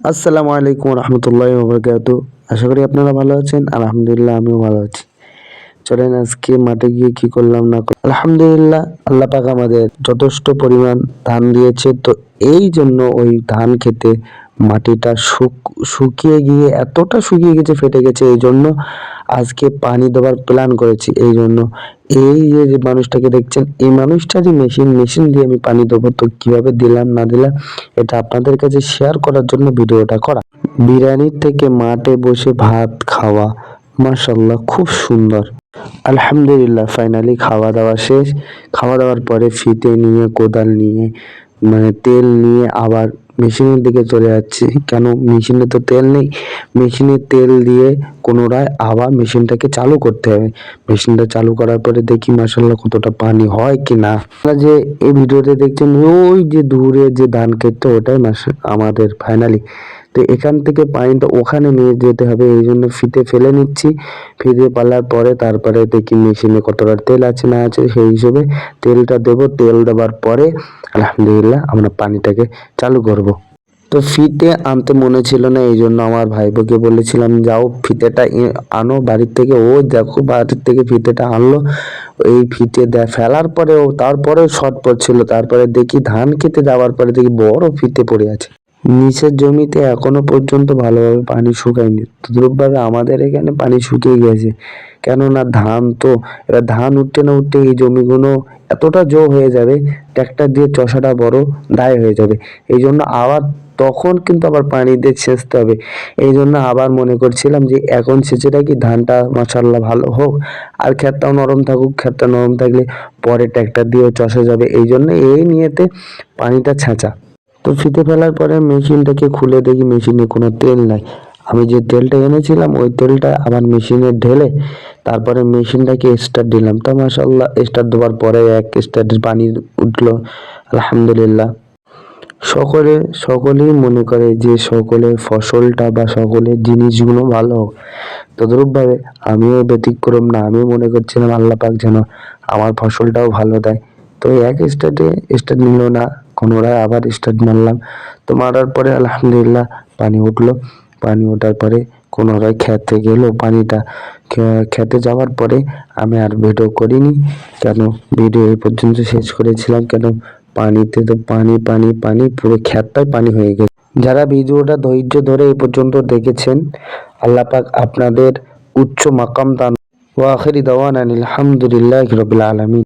আসসালামু আলাইকুম রহমতুল্লাহ বরকাত আশা করি আপনারা ভালো আছেন, আলহামদুলিল্লাহ আমিও ভালো আছি চলেন আজকে মাঠে গিয়ে কি করলাম, না। আলহামদুলিল্লাহ, আল্লাহ পাক আমাদের যথেষ্ট পরিমাণ ধান দিয়েছে তো এই জন্য ওই ধান খেতে মাটিটা শুক- শুকিয়ে গিয়ে এতটা শুকিয়ে গেছে, ফেটে গেছে, এই জন্য আজকে পানি দেওয়ার প্ল্যান করেছি। এই জন্য এই যে মানুষটাকে দেখছেন, এই মানুষটা যে মেশিন মেশিন দিয়ে আমি পানি দেবো, তো কীভাবে দিলাম, না দিলাম, এটা আপনাদের কাছে শেয়ার করার জন্য ভিডিওটা করা। বিরিয়ানির থেকে মাঠে বসে ভাত খাওয়া মাশাল্লাহ খুব সুন্দর। আলহামদুলিল্লাহ ফাইনালি খাওয়া দাওয়া শেষ। খাওয়া দাওয়ার পরে ফিতে নিয়ে, কোদাল নিয়ে মানে তেল নিয়ে আবার মেশিনের দিকে চলে যাচ্ছি। কেন? মেশিনে তো তেল নেই। মেশিনে তেল দিয়ে পুনরায় আবার মেশিনটাকে চালু করতে হবে। মেশিনটা চালু করার পরে দেখি মাসাল্লাহ কতটা পানি হয় কি না যে এই ভিডিওতে দেখছেন, ওই যে দূরে যে ধান ক্ষেতটা, ওটাই আমাদের ফাইনালি তো এখান থেকে পানিটা ওখানে নিয়ে যেতে হবে, এই জন্য ফিতে ফেলে নিচ্ছি। ফিতে পালার পরে তারপরে দেখি মেশিনে কতটা তেল আছে না আছে, সেই হিসেবে তেলটা দেবো। তেল দেওয়ার পরে আলহামদুলিল্লাহ আমরা পানিটাকে চালু করব। তো ফিতে আনতে মনে ছিল না, এই জন্য আমার ভাইবোকে বলেছিলাম, যাও ফিতেটা আনো বাড়ির থেকে। ও দেখো বাড়ির থেকে ফিতেটা আনলো। এই ফিতে ফেলার পরে ও তারপরে শর্ট পড়ছিল তারপরে দেখি ধান খেতে যাওয়ার পরে দেখি বড় ফিতে পড়ে আছে। নিচের জমিতে এখনও পর্যন্ত ভালোভাবে পানি শুকায়নি। তদ্রুপভাবে আমাদের এখানে পানি শুকিয়ে গেছে কেননা ধান তো, এবার ধান উঠতে না উঠতে এই জমিগুলো এতটা জো হয়ে যাবে, ট্র্যাক্টর দিয়ে চষাটা বড় দায় হয়ে যাবে। এই জন্য আবার তখন কিন্তু আবার পানি দিয়ে সেচতে হবে। এই জন্য আবার মনে করছিলাম যে এখন সেচে রাখি ধানটা মাসাল্লাহ ভালো হোক, আর ক্ষেতটাও নরম থাকুক, ক্ষেতটা নরম থাকলে পরে ট্র্যাক্টর দিয়েও চষা যাবে। এই জন্য এই নিয়েতে পানিটা ছেঁচা। তো ফিতে ফেলার পরে মেশিনটাকে খুলে দেখি মেশিনে কোনো তেল নাই। আমি যে তেলটা এনেছিলাম, ওই তেলটা আবার মেশিনে ঢেলে তারপরে মেশিনটাকে স্টার্ট দিলাম। তো মাসাল্লাহ স্টার্ট দেওয়ার পরে এক স্টার্টের পানি উঠল, আলহামদুলিল্লাহ। সকলে, সকলেই মনে করে যে সকলের ফসলটা বা সকলের জিনিসগুলো ভালো হোক। তদ্রূপভাবে আমিও ব্যতিক্রম না, আমিও মনে করছিলাম আল্লাহ পাক যেন আমার ফসলটাও ভালো দেয়। তো এক স্টার্টে স্টার্ট নিল না পুনরায় আবার স্টার্ট মারলাম। তো মারার পরে আলহামদুলিল্লাহ পানি উঠল। পানি ওঠার পরে পুনরায় খেতে গেল পানিটা। খেতে যাওয়ার পরে আমি আর ভিডিও করিনি। কেন? ভিডিও এই পর্যন্ত শেষ করেছিলাম। কেন? পানিতে তো পানি পানি পানি, পুরো খেতটাই পানি হয়ে গেছে। যারা ভিডিওটা ধৈর্য ধরে এই পর্যন্ত দেখেছেন, আল্লাহ পাক আপনাদের উচ্চ মাকাম দান। ওয়াখিরি দাওয়ান আলহামদুলিল্লাহ রবিল আলমিন।